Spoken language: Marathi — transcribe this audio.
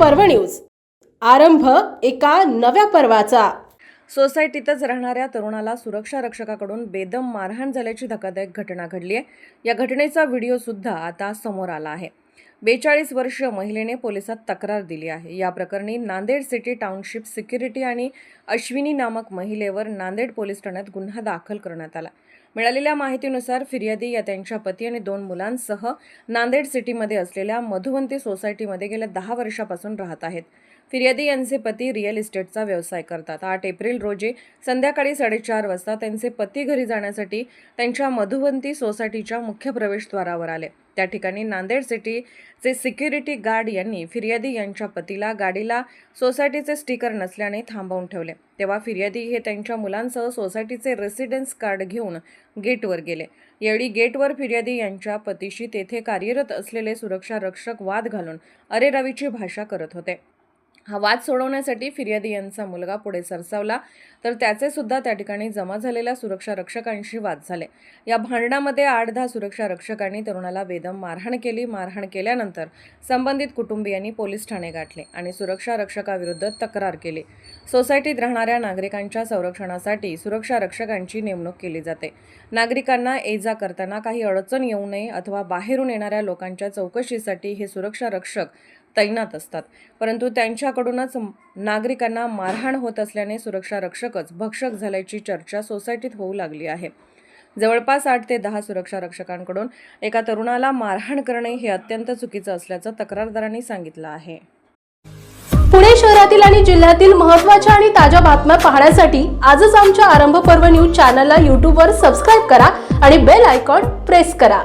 पर्व न्यूज. आरंभ एका नव्या पर्वाचा. सोसायटीतच राहणाऱ्या तरुणाला सुरक्षा रक्षकाकडून बेदम मारहाण झाल्याची धक्कादायक घटना घडली आहे या घटनेचा व्हिडिओ सुद्धा आता समोर आला आहे. बेचाळीस वर्ष महिलेने पोलिसात तक्रार दिली आहे. या प्रकरणी नांदेड सिटी टाउनशिप सिक्युरिटी आणि अश्विनी नामक महिलेवर नांदेड पोलीस ठाण्यात गुन्हा दाखल करण्यात आला. मिळालेल्या माहितीनुसार फिर्यादी या त्यांच्या पती आणि दोन मुलांसह नांदेड सिटीमध्ये असलेल्या मधुवंती सोसायटीमध्ये गेल्या दहा वर्षापासून राहत आहेत. फिर्यादी यांचे पती रिअल इस्टेटचा व्यवसाय करतात. आठ एप्रिल रोजी संध्याकाळी साडेचार वाजता त्यांचे पती घरी जाण्यासाठी त्यांच्या मधुवंती सोसायटीच्या मुख्य प्रवेशद्वारावर आले. त्या ठिकाणी नांदेड सिटीचे सिक्युरिटी गार्ड यांनी फिर्यादी यांच्या पतीला गाडीला सोसायटीचे स्टिकर नसल्याने थांबवून ठेवले. तेव्हा फिर्यादी हे त्यांच्या मुलांसह सोसायटीचे रेसिडेन्स कार्ड घेऊन गेटवर गेले. यावेळी गेटवर फिर्यादी यांच्या पतीशी तेथे कार्यरत असलेले सुरक्षा रक्षक वाद घालून अरेरावीची भाषा करत होते. हा वाद सोडवण्यासाठी फिर्यादी यांचा मुलगा पुढे सरसावला. तर त्याचे सुद्धा त्या ठिकाणी जमा झालेल्या सुरक्षा रक्षकांशी वाद झाले. या भांडणामध्ये आठ दहा सुरक्षा रक्षकांनी तरुणाला बेदम मारहाण केली. मारहाण केल्यानंतर संबंधित कुटुंबियांनी पोलीस ठाणे गाठले आणि सुरक्षा रक्षकाविरुद्ध तक्रार केली. सोसायटीत राहणाऱ्या नागरिकांच्या संरक्षणासाठी सुरक्षा रक्षकांची नेमणूक केली जाते. नागरिकांना ये जा करताना काही अडचण येऊ नये अथवा बाहेरून येणाऱ्या लोकांच्या चौकशीसाठी हे सुरक्षा रक्षक तैनात असतात. परंतु त्यांच्याकडूनच नागरिकांना मारहाण होत असल्याने सुरक्षा रक्षकच भक्षक झाल्याची चर्चा सोसायटीत होऊ लागली आहे. जवळपास आठ ते दहा सुरक्षा रक्षकांकडून एका तरुणाला मारहाण करणे हे अत्यंत चुकीचं असल्याचं तक्रारदारांनी सांगितलं आहे. पुणे शहरातील आणि जिल्ह्यातील महत्त्वाच्या आणि ताज्या बातम्या पाहण्यासाठी आजच आमच्या आरंभ पर्व न्यूज चॅनलला यूट्यूबवर सबस्क्राईब करा आणि बेल आयकॉन प्रेस करा.